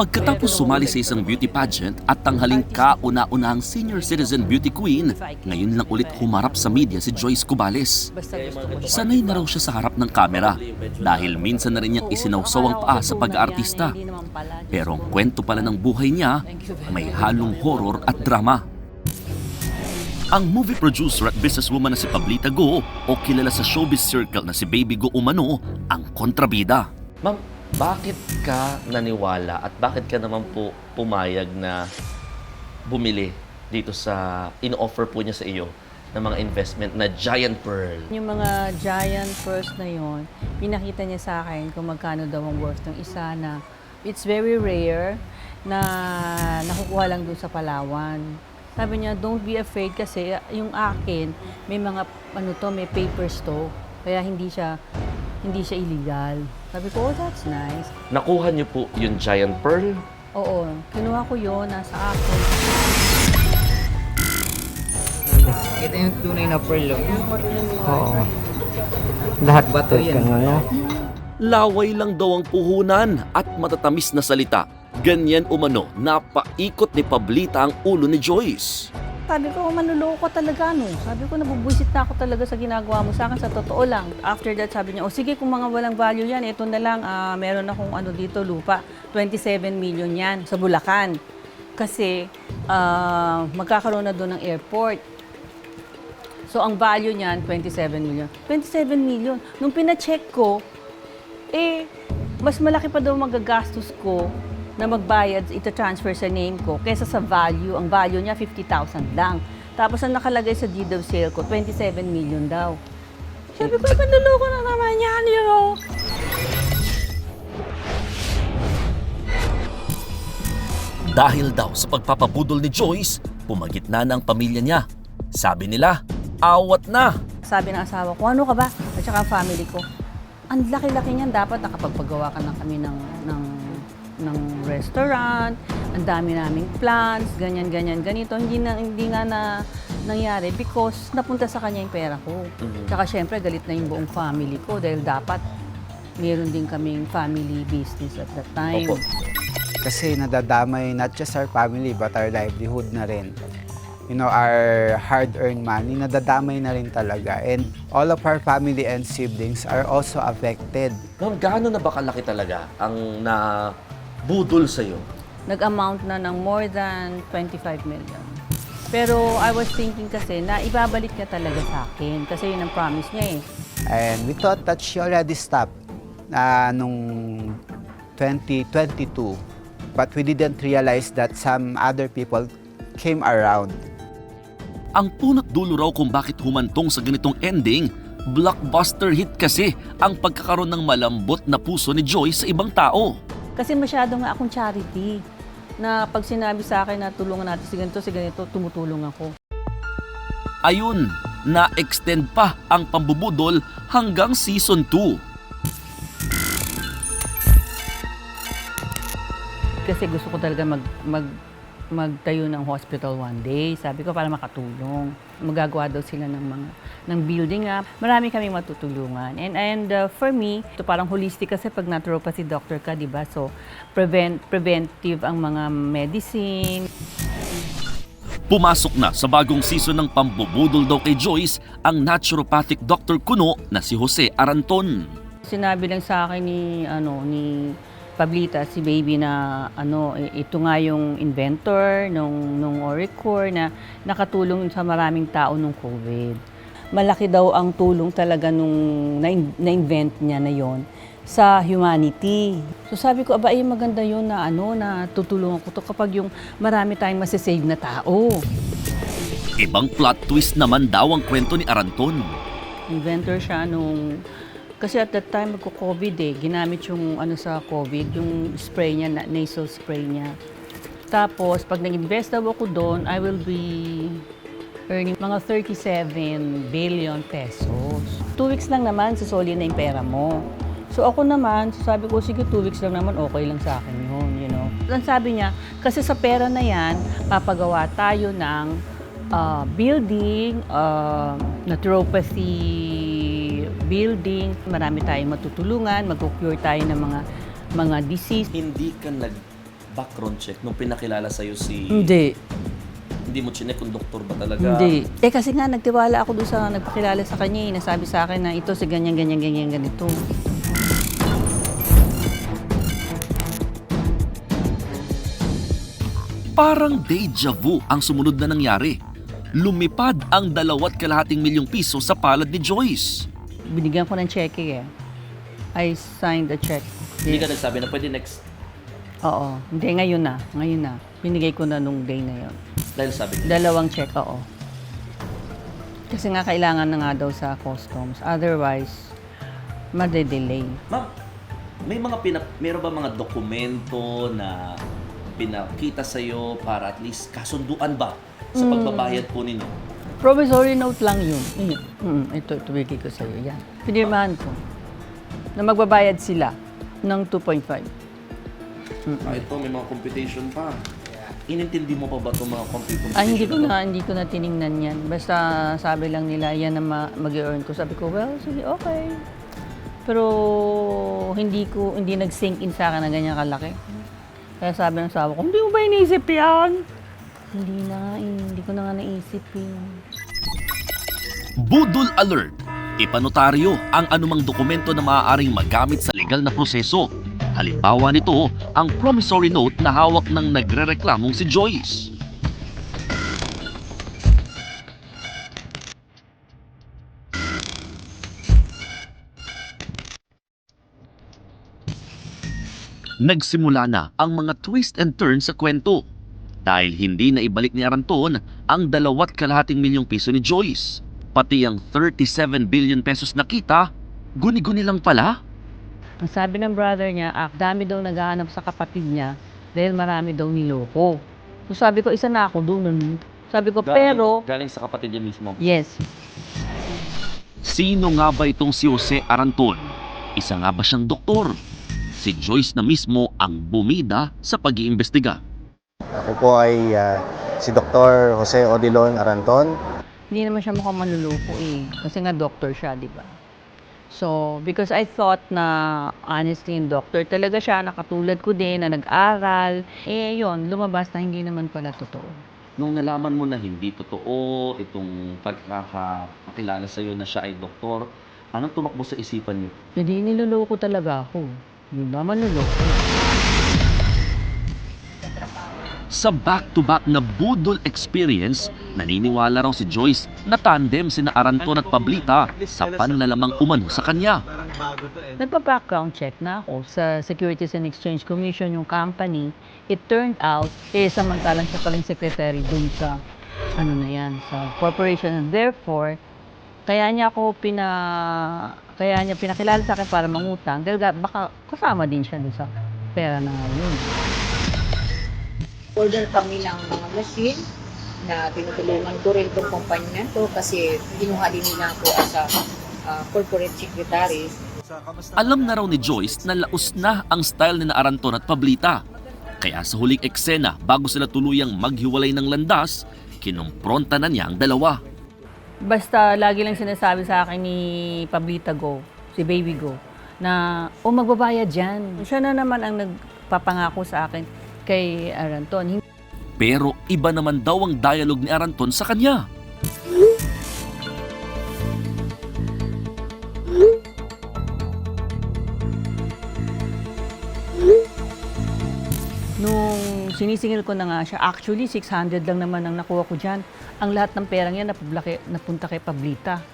Pagkatapos sumali sa isang beauty pageant at tanghaling kauna-unahang senior citizen beauty queen, ngayon lang ulit humarap sa media si Joyce Cubales. Sanay na raw siya sa harap ng kamera dahil minsan na rin niyang isinawsaw ang paa sa pag-aartista. Pero ang kwento pala ng buhay niya may halong horror at drama. Ang movie producer at businesswoman na si Pablita Go o kilala sa showbiz circle na si Baby Go Umano ang kontrabida. Ma'am, bakit ka naniwala at bakit ka naman po pumayag na bumili dito sa in-offer po niya sa iyo ng mga investment na Giant Pearl? Yung mga giant pearls na yon, pinakita niya sa akin kung magkano daw ang worth ng isa na it's very rare na nakukuha lang doon sa Palawan. Sabi niya, don't be afraid kasi yung akin, may mga ano to, may papers to. Kaya hindi siya hindi siya illegal. Sabi ko, oh, that's nice. Nakuha niyo po yung Giant Pearl? Oo, kinuha ko yon nasa akin. Ito yung tunay na pearl. oh. Oo. Lahat bato yan. ano? Laway lang daw ang puhunan at matatamis na salita. Ganyan umano, napaikot ni Pablita ang ulo ni Joyce. Sabi ko, manluloko talaga, no? Sabi ko, nabubuisit na ako talaga sa ginagawa mo sa akin, sa totoo lang. After that, sabi niya, o sige, kung mga walang value yan, ito na lang, ah, meron akong ano dito, lupa. 27 million yan sa Bulacan. Kasi, ah, magkakaroon na doon ng airport. So, ang value niyan, 27 million. 27 million. Nung pina-check ko, eh, mas malaki pa daw magagastos ko na magbayad, ita-transfer sa name ko, kesa sa value. Ang value niya, 50,000 lang. Tapos ang nakalagay sa deed of sale ko, 27 million daw. Sabi ko, manluloko na naman yan, you know. Dahil daw sa pagpapabudol ni Joyce, pumagitna na ang pamilya niya. Sabi nila, awat na. Sabi ng asawa ko, ano ka ba? At saka ang family ko, ang laki-laki niyan, dapat nakapagpagawa ka na kami ng, ng, ng restaurant, ang dami naming plans, ganyan, ganyan, ganito. Hindi, na, hindi nga na nangyari because napunta sa kanya yung pera ko. Tsaka syempre, galit na yung buong family ko dahil dapat meron din kaming family business at that time. Opo. Kasi nadadamay not just our family but our livelihood na rin. You know, our hard-earned money, nadadamay na rin talaga. And all of our family and siblings are also affected. Ma'am, gaano na ba kalaki talaga ang nabudol sa iyo? nag-amount na ng more than 25 million. Pero I was thinking kasi na ibabalik niya talaga sa akin kasi yun ang promise niya eh. And we thought that she already stopped uh, nung 2022. But we didn't realize that some other people came around. Ang punot dulo raw kung bakit humantong sa ganitong ending, blockbuster hit kasi ang pagkakaroon ng malambot na puso ni Joyce sa ibang tao. Kasi masyado nga akong charity na pag sinabi sa akin na tulungan natin si ganito, si ganito, tumutulong ako. Ayun, na-extend pa ang pambubudol hanggang season 2. Kasi gusto ko talaga mag, mag, magtayo ng hospital one day. Sabi ko para makatulong. Magagawa daw sila ng mga ng building up. Marami kaming matutulungan. And and uh, for me, ito parang holistic kasi pag naturopathy doctor ka, 'di ba? So prevent preventive ang mga medicine. Pumasok na sa bagong season ng pambubudol daw kay Joyce ang naturopathic Dr. Kuno na si Jose Aranton. Sinabi lang sa akin ni ano ni Pablita si baby na ano ito nga yung inventor nung nung Oricor na nakatulong sa maraming tao nung COVID. Malaki daw ang tulong talaga nung na- na-invent niya na yon sa humanity. So sabi ko, aba, ay maganda yun na ano, na tutulungan ko to kapag yung marami tayong masasave na tao. Ibang plot twist naman daw ang kwento ni Aranton. inventor siya nung kasi at that time magko-COVID eh. Ginamit yung ano sa COVID, yung spray niya, na, nasal spray niya. Tapos, pag nag-invest daw ako doon, I will be earning mga 37 billion pesos. Two weeks lang naman, susoli na yung pera mo. So ako naman, sabi ko, sige, two weeks lang naman, okay lang sa akin yun, you know. Ang sabi niya, kasi sa pera na yan, papagawa tayo ng uh, building, uh, naturopathy building. Marami tayong matutulungan, mag-cure tayo ng mga mga disease. Hindi ka nag background check nung pinakilala sa'yo si... Hindi. Hindi mo chinek kung doktor ba talaga? Hindi. Eh kasi nga nagtiwala ako doon sa nagpakilala sa kanya, eh, nasabi sa akin na ito si ganyan, ganyan, ganyan, ganito. Parang deja vu ang sumunod na nangyari. Lumipad ang dalawat kalahating milyong piso sa palad ni Joyce. Binigyan ko ng cheque eh. I signed the check. Hindi ka nagsabi na pwede next Oo. Hindi, ngayon na. Ngayon na. Binigay ko na nung day na yon. dahil sabi niya. Dalawang check, oo. Kasi nga kailangan na nga daw sa customs. Otherwise, madedelay. Ma'am, may mga pina, meron ba mga dokumento na pinakita sa'yo para at least kasunduan ba sa Hmm. pagbabayad po ninyo? Promissory note lang yun. Mm, mm, ito, ito bigay ko sa'yo. Yan. Pinirmahan ko. Na magbabayad sila ng 2.5. Ah, ito, may mga computation pa. Inintindi mo pa ba itong mga computation? Ah, hindi ko na, hindi ko na tiningnan yan. Basta sabi lang nila, yan na ma- mag-earn ko. Sabi ko, well, sige, okay. Pero hindi ko, hindi nag-sink in sa akin na ganyan kalaki. Kaya sabi ng sawa ko, hindi mo ba inisip yan? Hindi na eh, hindi ko na nga naisip eh. Budol Alert! Ipanotaryo ang anumang dokumento na maaaring magamit sa legal na proseso. Halimbawa nito, ang promissory note na hawak ng nagrereklamong si Joyce. Nagsimula na ang mga twist and turns sa kwento dahil hindi na ibalik ni Aranton ang dalawat kalahating milyong piso ni Joyce. Pati ang 37 billion pesos na kita, guni-guni lang pala. Ang sabi ng brother niya, ah, dami daw naghahanap sa kapatid niya dahil marami daw niloko. So sabi ko, isa na ako doon. Sabi ko, pero, Galing sa kapatid niya mismo. yes, Sino nga ba itong si Jose Aranton? Isa nga ba siyang doktor? Si Joyce na mismo ang bumida sa pag-iimbestiga. Ako po ay ah, si Dr. Jose Odilon Aranton. Hindi naman siya mukhang manluloko eh. Kasi nga doctor siya, di ba? So, because I thought na honestly yung doctor talaga siya, nakatulad ko din, na nag-aral. Eh, yon lumabas na hindi naman pala totoo. Nung nalaman mo na hindi totoo itong pagkakakilala sa'yo na siya ay doktor, anong tumakbo sa isipan niyo? Hindi niloloko talaga ako. Hindi ba manluloko? Sa back-to-back na budol experience, naniniwala raw si Joyce na tandem sina Aranton at Pablita sa panlalamang umano sa kanya. Nagpa-background check na ako sa Securities and Exchange Commission, yung company. It turned out, eh, samantalang siya palang secretary dun sa, ano na yan, sa corporation. And therefore, kaya niya ako pina, kaya niya pinakilala sa akin para mangutang dahil baka kasama din siya dun sa pera na yun. Order kami ng mga machine na tinutulungan ko rin itong kumpanya to kasi kinuha din nila ako as a uh, corporate secretary. Alam na raw ni Joyce na laos na ang style ni na Aranton at Pablita. Kaya sa huling eksena, bago sila tuluyang maghiwalay ng landas, kinumpronta na niya ang dalawa. Basta lagi lang sinasabi sa akin ni Pablita Go, si Baby Go, na o magbabayad dyan. Siya na naman ang nagpapangako sa akin kay Aranton. Pero iba naman daw ang dialogue ni Aranton sa kanya. Nung sinisingil ko na nga siya, actually 600 lang naman ang nakuha ko dyan. Ang lahat ng perang yan napunta kay, napunta kay Pablita.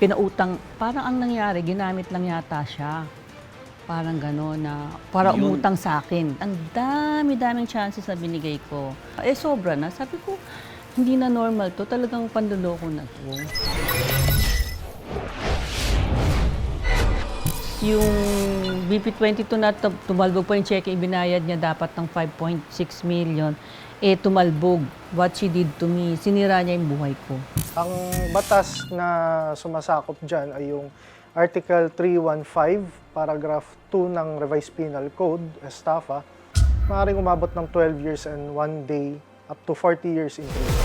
Pinautang, parang ang nangyari, ginamit lang yata siya. Parang gano'n na, para Yun. umutang sa akin. Ang dami-daming chances na binigay ko. Eh, sobra na. Sabi ko, hindi na normal to. Talagang panduloko na to. Yung BP22 na tum- tumalbog pa yung check, ibinayad niya dapat ng 5.6 million. Eh, tumalbog. What she did to me, sinira niya yung buhay ko. Ang batas na sumasakop dyan ay yung Article 315, Paragraph 2 ng Revised Penal Code, Estafa, maaaring umabot ng 12 years and 1 day up to 40 years in prison.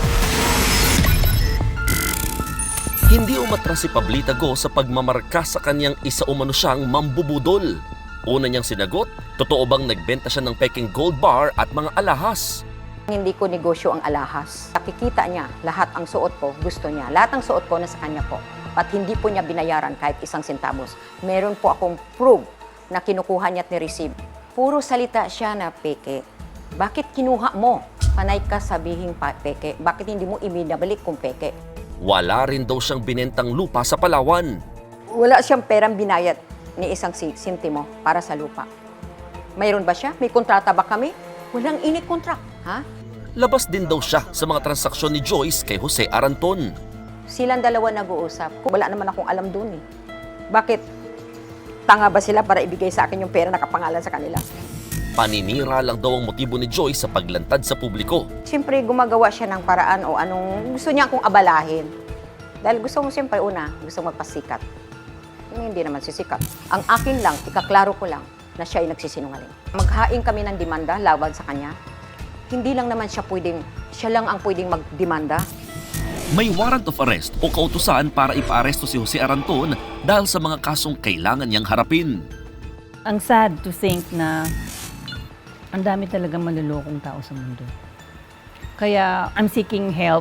Hindi umatras si Pablita Go sa pagmamarka sa kanyang isa umano siyang mambubudol. Una niyang sinagot Totoo bang nagbenta siya ng peking gold bar at mga alahas? Hindi ko negosyo ang alahas. Nakikita niya lahat ang suot ko, gusto niya. Lahat ng suot ko nasa kanya po. At hindi po niya binayaran kahit isang centavos. Meron po akong proof na kinukuha niya at ni-receive. Puro salita siya na peke. Bakit kinuha mo? Panay ka sabihing pa peke. Bakit hindi mo ibinabalik kung peke? Wala rin daw siyang binentang lupa sa Palawan. Wala siyang perang binayad ni isang si- sintimo para sa lupa. Mayroon ba siya? May kontrata ba kami? Walang init contract, ha? Labas din daw siya sa mga transaksyon ni Joyce kay Jose Aranton. Silang dalawa nag-uusap. Wala naman akong alam dun eh. Bakit? Tanga ba sila para ibigay sa akin yung pera na kapangalan sa kanila? Paninira lang daw ang motibo ni Joyce sa paglantad sa publiko. Siyempre, gumagawa siya ng paraan o anong gusto niya akong abalahin. Dahil gusto mo siyempre, una, gusto magpasikat. Yung hindi naman sisikat. Ang akin lang, ikaklaro ko lang, na siya ay nagsisinungaling. Maghain kami ng demanda laban sa kanya. Hindi lang naman siya pwedeng, siya lang ang pwedeng magdemanda. May warrant of arrest o kautusan para ipaaresto si Jose Aranton dahil sa mga kasong kailangan niyang harapin. Ang sad to think na ang dami talagang malulokong tao sa mundo. Kaya I'm seeking help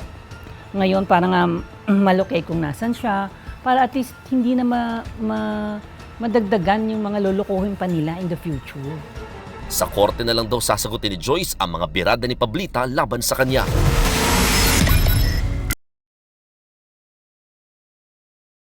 ngayon para nga malukay kung nasan siya para at least hindi na ma, ma- madagdagan yung mga lulukuhin pa nila in the future. Sa korte na lang daw sasagutin ni Joyce ang mga birada ni Pablita laban sa kanya.